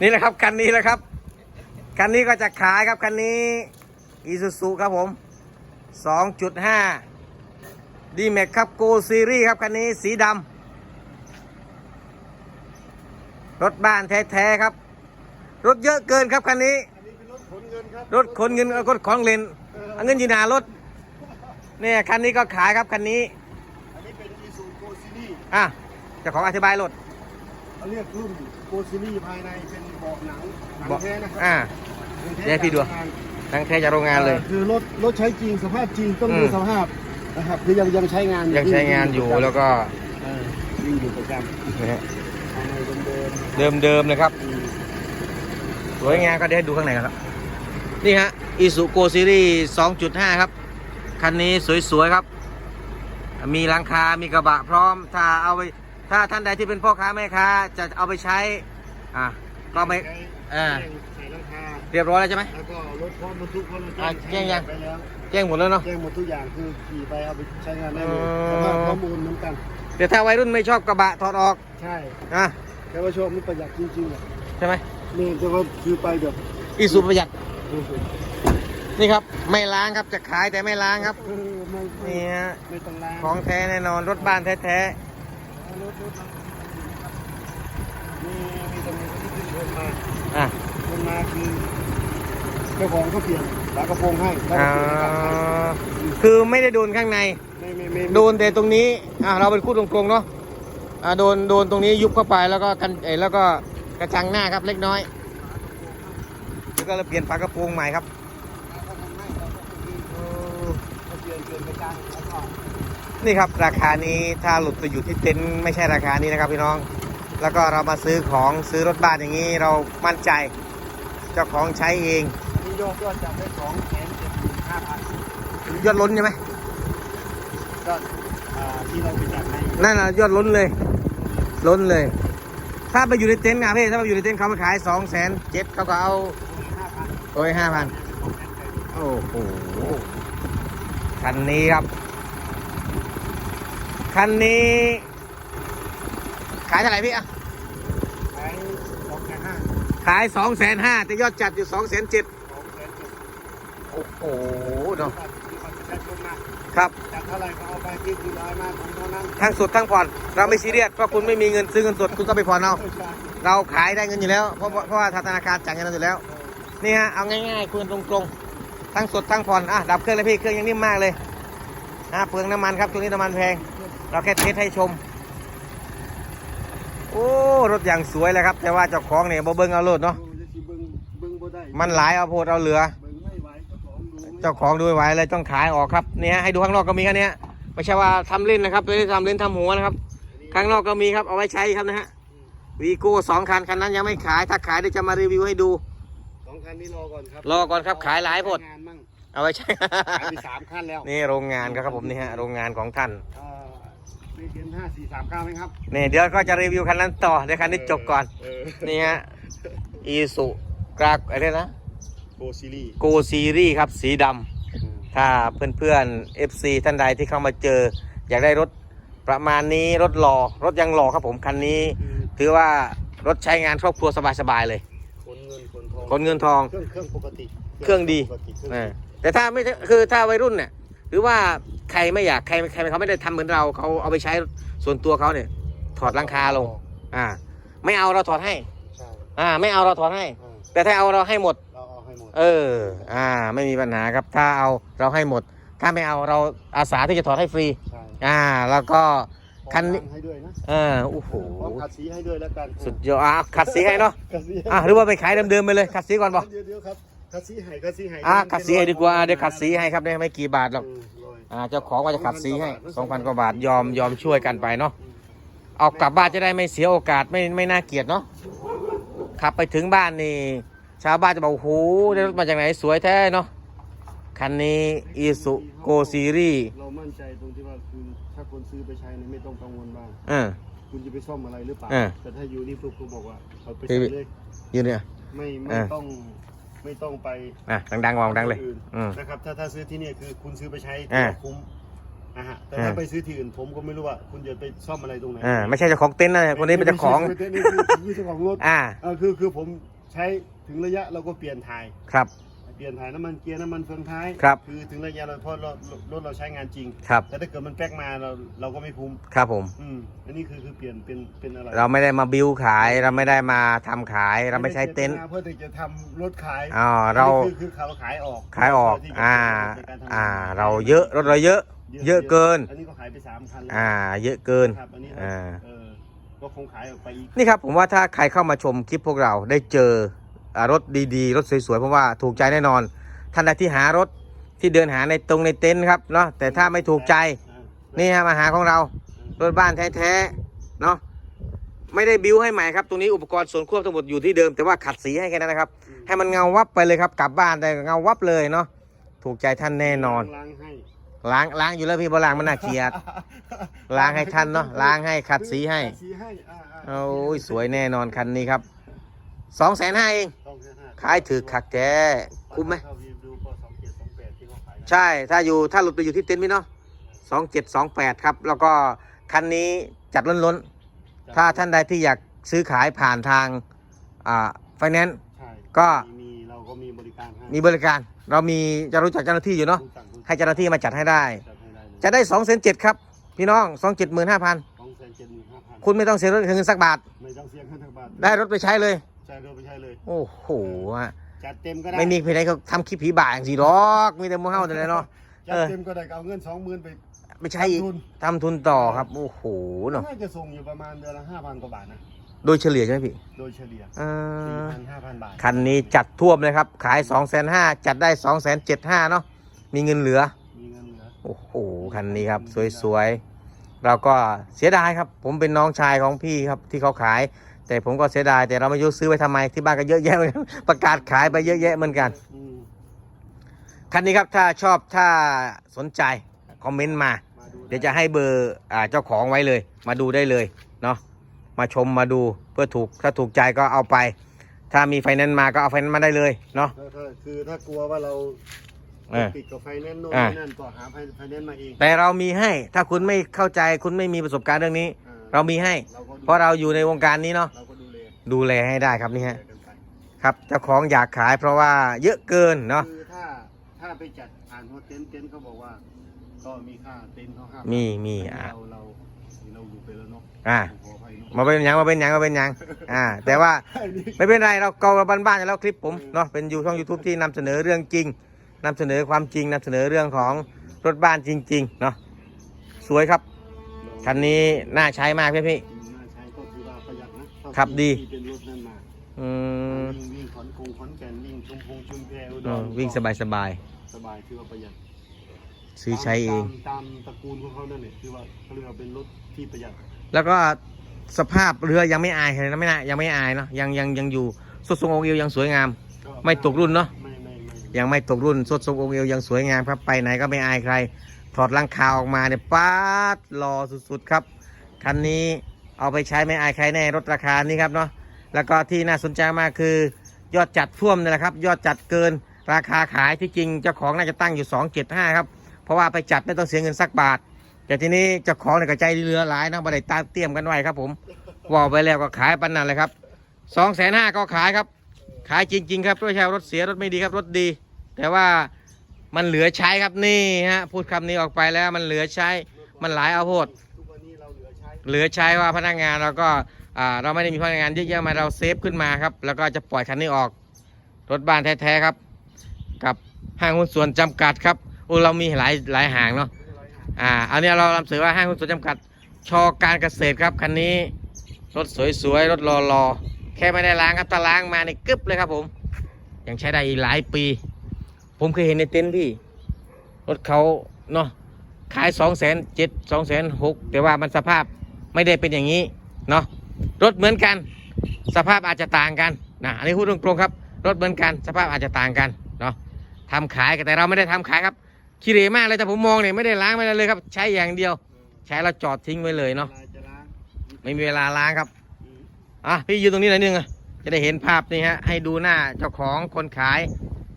นี่แหละครับคันนี้แหละครับคันนี้ก็จะขายครับคันนี้อีซูซูครับผม 2.5 d m a x ครับโกซีรีครับคันนี้สีดำรถบ้านแท้ๆครับ รถเยอะเกินครับคันนี้อันนี้เป็นรถขนเงินครับรถขนเงินเอารถของเล่นเอาเงินอยีหนารถเนี่ยคันนี้ก็ขายครับคันนี้อันนี้เป็นอีซูโกซิลี่อะเจ้าของอธิบายรถเขาเรียกรุ่น โกซิลี่ภายในเป็นเบาะหนังหนังบอกแท้นะครัอ่าหนังแท้เดี๋ยวให้พี่ดูจากโรงงานทั้งแท้จากโรงงานเลย คือรถรถใช้จริงสภาพจริงต้องอืมดูสภาพนะครับคือยังยังใช้งานยังใช้งานอยู่แล้วก็เออวิ่งอยู่ประจำนะฮะภายในเดิมเดิมๆนะครับ ๆอืมสวยงามก็เดี๋ยวให้ดูข้างในกันครับ นี่ฮะอีสุโกซีรีส์2.5 ครับ คันนี้สวย ๆ ครับ มีหลังคา มีกระบะพร้อม ถ้าเอาไป ถ้าท่านใดที่เป็นพ่อค้าแม่ค้าจะเอาไปใช้ อะก็ไม่ใช้อ่าใส่หลังคาเรียบร้อยแล้วใช่ไหมแล้วก็รถพร้อมบรรทุกพร้อมบรรทุกอ่าแจ้งยังไปแล้วแจ้งหมดแล้วเนาะแจ้งหมดทุกอย่างคือขี่ไปเอาไปใช้งานได้เลยอ๋อสภาพข้อมูลเหมือนกันแต่ถ้าวัยรุ่นไม่ชอบกระบะถอดออกใช่อะแต่ว่าชอบมันประหยัดจริงๆอะใช่ไหมนี่จะว่าคือไปแบบอีสุประหยัดนี่ครับไม่ล้างครับจะขายแต่ไม่ล้างครับเออไม่ไม่นี่ฮะไม่ต้องล้างของแท้แน่นอนรถบ้านแท้ร นี่มีตำรวจที่ขึ้นรถมาอะรถมาคือเจ้าของเขาเปลี่ยนฝากระโปรงให้แล้วก็เปลี่ยนกระจกคือไม่ได้โดนข้างใน ไม่ไม่ไม่โดนแต่ตรงนี้อะเราเป็นคู่ตรงๆเนาะอะโดนโดนตรงนี้ยุบเข้าไปแล้วก็กันเอยแล้วก็กระจังหน้าครับเล็กน้อย แล้วก็เราเปลี่ยนฝากระโปรงใหม่ครับ เขาเปลี่ยนเปลี่ยนกระจังแล้วก็ นี่ครับราคานี้ถ้าหลุดไปอยู่ที่เต็นท์ไม่ใช่ราคานี้นะครับพี่น้อง แล้วก็เรามาซื้อของซื้อรถบ้านอย่างนี้เรามั่นใจ เจ้าของใช้เองนี่ยอดยอดจับได้สองแสนเจ็ดหมื่นห้าพันยอดล้นใช่ไหมยอดอ่าที่เราไปจัดให้นั่นน่ะยอดล้นเลย ล้นเลย ถ้าไปอยู่ในเต็นท์นะพี่ถ้าไปอยู่ในเต็นท์เขามาขายสองแสนเจ็ดเขาก็เอาห้าพันโอ้ยห้าพันโอ้โหคันนี้ครับ คันนี้ ขายเท่าไหร่พี่อะ ขายสองแสนห้าขายสองแสนห้าแต่ยอดจัดอยู่สองแสนเจ็ดสองแสนเจ็ดโอ้โหเนาะที่เขาจะได้ชมมาครับจัดเท่าไหร่ก็เอาไปที่คือร้อยมาของเท่านั้นทั้งสดทั้งผ่อน เราไม่ซีเรียสเพราะคุณไม่มีเงินซื้อเงินสดคุณก็ไปผ่อนเอา เราขายได้เงินอยู่แล้ว เพราะเพราะว่าธนาคารจ่ายเงินเราอยู่แล้ว นี่ฮะเอาง่ายๆคุยกันตรงๆ ทั้งสดทั้งผ่อนอะดับเครื่องเลยพี่เครื่องยังนิ่มมากเลยอะเปลืองน้ำมันครับช่วงนี้น้ำมันแพง เราแค่เทสให้ชม โอ้ รถอย่างสวยเลยครับ แต่ว่าเจ้าของเนี่ยบ่เบิ้งเอาโลดเนาะเบิ่งเบิ่งบ่ได้มันหลายเอาโพดเอาเหลือเบิ่งไม่ไหวเจ้าของดูเจ้าของดูไม่ไหวเลยต้องขายออกครับเนี่ยฮะให้ดูข้างนอกก็มีแค่เนี้ยไม่ใช่ว่าทำเล่นนะครับไม่ได้ทำเล่นทำหัวนะครับ ข้างนอกก็มีครับเอาไว้ใช้ครับนะฮะวีโก้สองคันคันนั้นยังไม่ขายถ้าขายเดี๋ยวจะมารีวิวให้ดูสองคันนี้รอก่อนครับรอก่อนครับขายหลายโพดงานมั่งเอาไว้ใช้ขายไปสามคันแล้วนี่โรงงานครับผมนี่ฮะโรงงานของท่าน เอ่อมีเกมห้าสี่สามเก้าไหมครับนี่เดี๋ยวก็จะรีวิวคันนั้นต่อเดี๋ยวคันนี้จบก่อน เออนี่ฮะอีสุกรากอะไรนะโกซีรีส์โกซีรีครับสีดำ ถ้าเพื่อนๆ FC ท่านใดที่เข้ามาเจอ อยากได้รถประมาณนี้รถหล่อรถยังหล่อครับผมคันนี้คือถือว่ารถใช้งานครอบครัวสบายๆเลย ขนเงินขนทองขนเงินทอง เครื่องเครื่องปกติเครื่องดี ปกติเครื่องเอดีอแต่ถ้าไม่ใช่คือถ้าวัยรุ่นเนี่ย หรือว่าใครไม่อยากใครใครเขาไม่ได้ทำเหมือนเราเขาเอาไปใช้ส่วนตัวเขาเนี่ย ถอดหลังคาลง อ่า ไม่เอาเราถอดให้อ่า ไม่เอาเราถอดให้ แต่ถ้าเอาเราให้หมด เออ อ่า ไม่มีปัญหาครับ ถ้าเอาเราให้หมด ถ้าไม่เอาเราอาสาที่จะถอดให้ฟรี อ่า แล้วก็คันอมให้ด้วยนะเออโอ้โหขัดสีให้ด้วยแล้วกัน สุดยอดอะขัดสีให้เนาะอะหรือว่าไปขายเดิมๆไปเลยขัดสีก่อนบอกเดี๋ยวครับ ขัดสีให้ขัดสีให้อะขัดสีให้ดีกว่าเดี๋ยวขัดสีให้ครับได้ไม่กี่บาทหรอกอืมร้อยอ่าเจ้าของว่าจะขัดสีให้สองพันกว่าบาทยอมยอมช่วยกันไปเนาะเอากลับบ้านจะได้ไม่เสียโอกาสไม่ไม่น่าเกลียดเนาะขับไปถึงบ้านนี่ ชาวบ้านจะบอกโอ้โหได้รถมาจากไหนสวยแท้เนาะคันนี้อีสุโกซีรีเรามั่นใจตรงที่ว่าคุณถ้าคนซื้อไปใช้เนี่ยไม่ต้องกังวลว่าเออคุณจะไปซ่อมอะไรหรือเปล่าเออแต่ถ้าอยู่นี่ปุ๊บคุณบอกว่าเอาไปพี่ใช้เลย อยู่เนี่ย ไม่ไม่เออต้อง ไม่ต้องไปอะดังๆวางดังเลยอื่นอืม นะครับถ้าถ้าซื้อที่เนี่ยคือคุณซื้อไปใช้อ่า คุ้มอ่าฮะแต่อ่าถ้าไปซื้อที่อื่นผมก็ไม่รู้ว่าคุณจะไปซ่อมอะไรตรงไหนอ่าไม่ใช่เจ้าของเต็นท์นะคนนี้เป็นเจ้าของไม่ใช่ไม่ใช่ผมคือเจ้าของรถอ่า เออคือคือผมใช้ถึงระยะเราก็เปลี่ยนถ่าย ครับ เปลี่ยนถ่ายน้ำมันเกียร์น้ำมันเฟืองท้ายครับคือถึงระยะเราเพราะรถรถเราใช้งานจริงครับ แต่ถ้าเกิดมันแป๊กมาเราเราก็ไม่คุ้มครับผมอืมอันนี้คือคือเปลี่ยนเป็นเป็นอะไรเราไม่ได้มาบิวขายเราไม่ได้มาทำขายเราไม่ใช้เต็นท์เพื่อที่จะทำรถขายอ๋อเราคือคือเขาขายออกขายออกที่จะอ่าในกทำงนอ่า เราเยอะรถเราเยอะ เยอะเกินอันนี้ก็ขายไปสามคันแล้วอ่า เยอะเกินครับอันนี้อ่าเออก็คงขายออกไปอีกนี่ครับผมว่าถ้าใครเข้ามาชมคลิปพวกเราได้เจออ่า รถดีๆ รถสวยๆเพราะว่าถูกใจแน่นอน ท่านใดที่หารถที่เดินหาในตรงในเต็นท์ครับเนาะแต่ถ้าไม่ถูกใจอ่านี่ฮะมาหาของเรารถบ้านแท้ๆเนาะไม่ได้บิวให้ใหม่ครับตรงนี้อุปกรณ์ส่วนควบทั้งหมดอยู่ที่เดิมแต่ว่าขัดสีให้แค่นั้นนะครับ ให้มันเงาวับไปเลยครับกลับบ้านได้เงาวับเลยเนาะถูกใจท่านแน่นอนล้างให้ล้างล้างอยู่แล้วพี่บล้างมันน่าเกลียดล้างให้ท่านเนาะล้างให้ขัดสีให้ขัดสีให้อ่าอ่าโอ้ยสวยแน่นอนคันนี้ครับสองแสนห้าเองต้องแค่ห้ ขายถือขักแท้คุ้มไหมเข้ารีวิวก็สองเจ็ดสองแปดที่เขาขายนะใช่ ถ้าอยู่ถ้าหลุดไปอยู่ที่เต็นท์พี่เนาะสองเจ็ดสองแปดครับ แล้วก็คันนี้จัดล้นๆถ้าท่านใดที่อยากซื้อขายผ่านทางอ่าไฟแนนซ์ใช่ก็มีเราก็มีบริการให้มีบริการ เรามีจะรู้จักเจ้าหน้าที่อยู่เนาะรู้จักรู้จักให้เจ้าหน้าที่มาจัดให้ได้จัดให้ได้เลยจะได้สองแสนเจ็ดครับ พี่น้องสองเจ็ดหมื่นห้าพันสองแสนเจ็ดหมื่นห้าพันคุณไม่ต้องเสียรถเงินสักบาท ไม่ต้องเสียเงินทั้งบาท ได้รถไปใช้เลย ใช่เลยไม่ใช่เลย โอ้โหฮะจัดเต็มก็ได้ไม่มีใครไหนเขาทำคลิปผีบ่าอย่างสิหรอกมีแต่หมูเฮาแต่ไหนเนาะจัดเต็มก็ได้ก็เอาเงินสองหมื่นไปไม่ใช่อีกทำทุนทำทุนต่อครับโอ้โหเนาะน่าจะส่งอยู่ประมาณเดือนละห้าพันกว่าบาทนะโดยเฉลี่ยใช่ไหมพี่โดยเฉลี่ยอ่สี่าพันห้าพันบาทคันนี้จัดท่วมเลยครับขาย2องแสนห้าจัดได้2องแสนเจ็ดห้าเนาะมีเงินเหลือมีเงินเหลือโอ้โหคันนี้ครับสวยๆเราก็เสียดายครับ ผมเป็นน้องชายของพี่ครับที่เขาขาย แต่ผมก็เสียดายแต่เราไม่รู้ซื้อไว้ทำไมที่บ้านก็เยอะแยะเหมือนกันประกาศขายไปเยอะแยะเหมือนกันอืมคันนี้ครับถ้าชอบถ้าสนใจคอมเมนต์มามาดูเดี๋ยวจะให้เบอร์อ่าเจ้าของไว้เลย มาดูได้เลยเนาะมาชมมาดูเพื่อถูกถ้าถูกใจก็เอาไป ถ้ามีไฟแนนซ์มาก็เอาไฟแนนซ์มาได้เลยเนาะถ้าถ้าคือถ้ากลัวว่าเราเออติดกับไฟแนนซ์โน่นอ่านี่นั่นก็หาไฟไฟแนนซ์มาเองแต่เรามีให้ถ้าคุณไม่เข้าใจคุณไม่มีประสบการณ์เรื่องนี้อ่ เรามีให้เราก็ดูเพราะเราอยู่ในวงการนี้เนาะเราก็ดูแลดูแลให้ได้ครับนี่ฮะดูแลกันไปครับเจ้าของอยากขายเพราะว่าเยอะเกินเนาะคือถ้าถ้าไปจัดอ่านโฮเต็นท์เต็นท์เขาบอกว่า ก็มีค่าเต็นท์เขาห้ามีมีอันอ่านี้เราเราเราอยู่ไปแล้วเนาะอ่าขออภัยเนอะมาเป็นหยังมาเป็นหยังมาเป็นหยังอ่า แต่ว่าอันนี้ไม่เป็นไรเราเกาบ้านๆอยู่แล้วคลิปผมเนาะเป็นอยู่ช่อง YouTube ที่นำเสนอเรื่องจริงนำเสนอความจริงนำเสนอเรื่องของรถบ้านจริง ๆ เนาะสวยครับ คันนี้น่าใช้มากพี่พี่ น่าใช้ก็คือว่าประหยัดนะเท่าครับที่ดี ที่เป็นรถนั่นมาอืมวิ่งวิ่งขอนกงขอนแก่นวิ่งชุมพงชุมแพอุดเอรอวิ่งสบายสบายสบายคือว่าประหยัดๆซื้อใช้เอง ตามตามตระกูลของเขานั่นแหละคือว่าเขาเรียกว่าเป็นรถที่ประหยัดแล้วก็สภาพเรือยังไม่อายเลยนะไม่น่ายังไม่อายเนาะยังยังยังอยู่สุดทรงองค์เอวยังสวยงามก็ไม่ตกรุ่นเนาะ ไม่ไม่ไม่ยังไม่ตกรุ่นสดทรงองค์เอวยังสวยงามครับไปไหนก็ไม่อายใคร ถอดลังคาออกมาเนี่ยป๊าดหล่อสุดๆครับ คันนี้เอาไปใช้ไม่อายใครแน่รถราคานี้ครับเนาะแล้วก็ที่น่าสนใจมากคือยอดจัดท่วมนี่แหละครับ ยอดจัดเกินราคาขายที่จริงเจ้าของน่าจะตั้งอยู่ 275 ครับ เพราะว่าไปจัดไม่ต้องเสียเงินสักบาท แต่ทีนี้เจ้าของเนี่ยก็ใจเรือหลายนะบัได้ตาเตรียมกันไว้ครับผมว่าไปแล้วก็ขายปันนั่นเลยครับสองแสนห้าก็ขายครับ ขายจริง ๆ ครับไม่ใช่รถเสียรถไม่ดีครับรถดี แต่ว่า มันเหลือใช้ครับนี่ฮะพูดคำนี้ออกไปแล้วมันเหลือใช้มันหลายเอาโพดทุกวันนี้เหลือใช้ว่าพนักงานเราก็อ่าเราไม่ได้มีพนักงานเยอะแยะมาเราเซฟขึ้นมาครับ แล้วก็จะปล่อยคันนี้ออก รถบ้านแท้ๆครับ กับห้างหุ้นส่วนจำกัดครับโอ้เรามีหลายหลายห่างเนาะอ่าอันนี้เรานำเสนอว่าห้างหุ้นส่วนจำกัด ชอการเกษตรครับคันนี้ รถสวยๆรถรอๆแค่ไม่ได้ล้างครับตาล้างมาในกึบเลยครับผม ยังใช้ได้อีกหลายปี ผมเคยเห็นในเต็นท์พี่ รถเขาเนาะขายสองแสนเจ็ดสองแสนหกแต่ว่ามันสภาพไม่ได้เป็นอย่างนี้เนาะรถเหมือนกัน สภาพอาจจะต่างกันนะอันนี้พูดตรงๆครับ รถเหมือนกัน สภาพอาจจะต่างกันเนาะทำขายกันแต่เราไม่ได้ทำขายครับขี้เหร่มากเลยแต่ผมมองเนี่ยไม่ได้ล้างไม่ได้เลยครับ ใช้อย่างเดียว ใช้แล้วจอดทิ้งไว้เลยเนาะไม่มีเวลาล้างครับอะพี่ยืนตรงนี้หน่อยนึงอะจะได้เห็นภาพนี่ฮะให้ดูหน้าเจ้าของคนขาย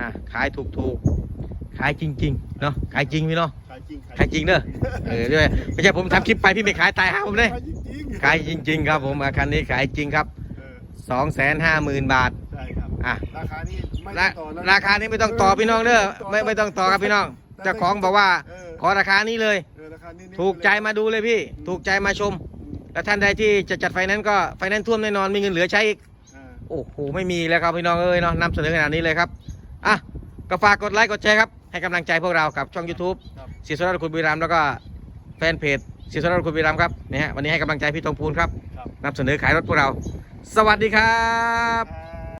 อะขายถูกๆขายจริงๆเนาะขายจริงพี่เนาะขายจริงขขายจริงเด้อเออด้วยไม่ใช่ผมทำคลิปไปพี่ไม่ขายตายหาผมเลยขายจริงๆขายจริงๆครับผมอาคันนี้ขายจริงครับเออ2องแสนห้าหมื่นบาทใช่ครับอะราคานี้ไม่ราต่อนะราคานี้ไม่ต้องต่อพี่น้องเด้อไม่ไม่ต้องต่อครับพี่น้องเจ้าของบอกว่าเออขอราคานี้เลยเออราคานี้ถูกใจมาดูเลยพี่ ถูกใจมาชม แล้วท่านใดที่จะจัดไฟแนนซ์ก็ไฟแนนซ์ท่วมแน่นอนมีเงินเหลือใช้อีกเออโอ้โหไม่มีแล้วครับพี่น้องเอ้ยเนาะนำเสนอขนาดนี้เลยครับ อะก็ฝากกดไลค์กดแชร์ครับ ให้กำลังใจพวกเรากับช่อง YouTube ครับ เสียสระคุณบุรีรัมย์แล้วก็แฟนเพจเสียสระคุณบุรีรัมย์ครับนี่ฮะวันนี้ให้กำลังใจพี่ทองพูนครับครับ นำเสนอขายรถพวกเรา สวัสดีครับ ครับ